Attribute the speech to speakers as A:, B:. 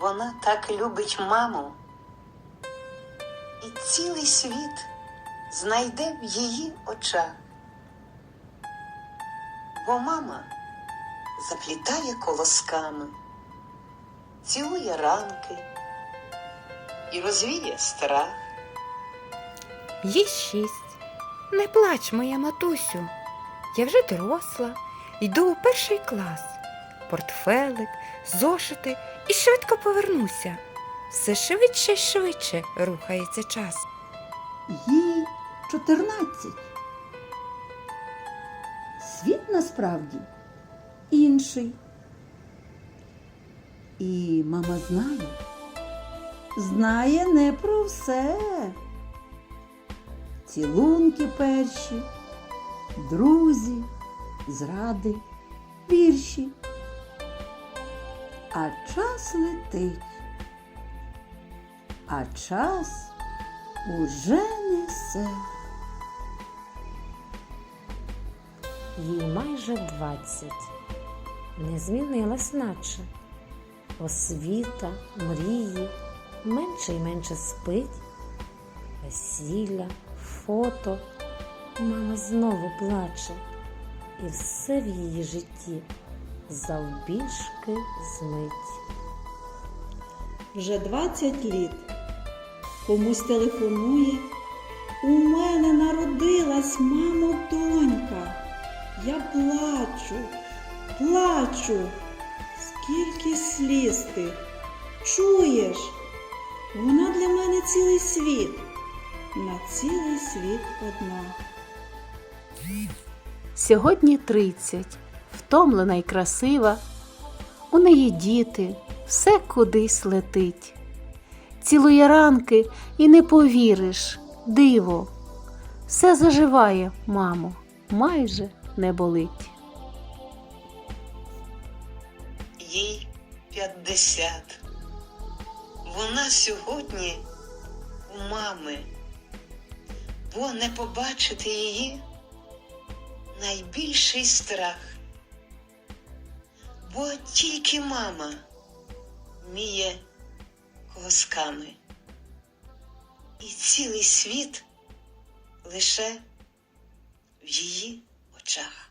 A: вона так любить маму, і цілий світ знайде в її очах. Бо мама заплітає колосками, цілує ранки і розвіє страх.
B: Їй шість. Не плач, моя матусю. Я вже доросла, йду у перший клас. Портфелик, зошити і швидко повернуся. Все швидше й швидше рухається час.
C: їй 14. Світ насправді інший. І мама знає, знає не про все. Цілунки перші, друзі, зради, вірші. А час летить, а час уже несе.
D: їй майже двадцять. Не змінилась наче. Освіта, мрії, менше й менше спить, весілля, фото. Мама знову плаче, і все в її житті завбільшки змить.
E: Вже 20 літ. Комусь телефонує. У мене народилась, мамо, донька. Я плачу, плачу. Скільки сліз ти. Чуєш? Вона для мене цілий світ. На цілий світ одна.
F: Сьогодні тридцять, втомлена й красива, у неї діти, все кудись летить. Цілує ранки і не повіриш, диво, все заживає, мамо, майже не болить.
A: їй 50. Вона сьогодні у мами, бо не побачити її найбільший страх. Бо тільки мама вміє колосками. І цілий світ лише в її очах.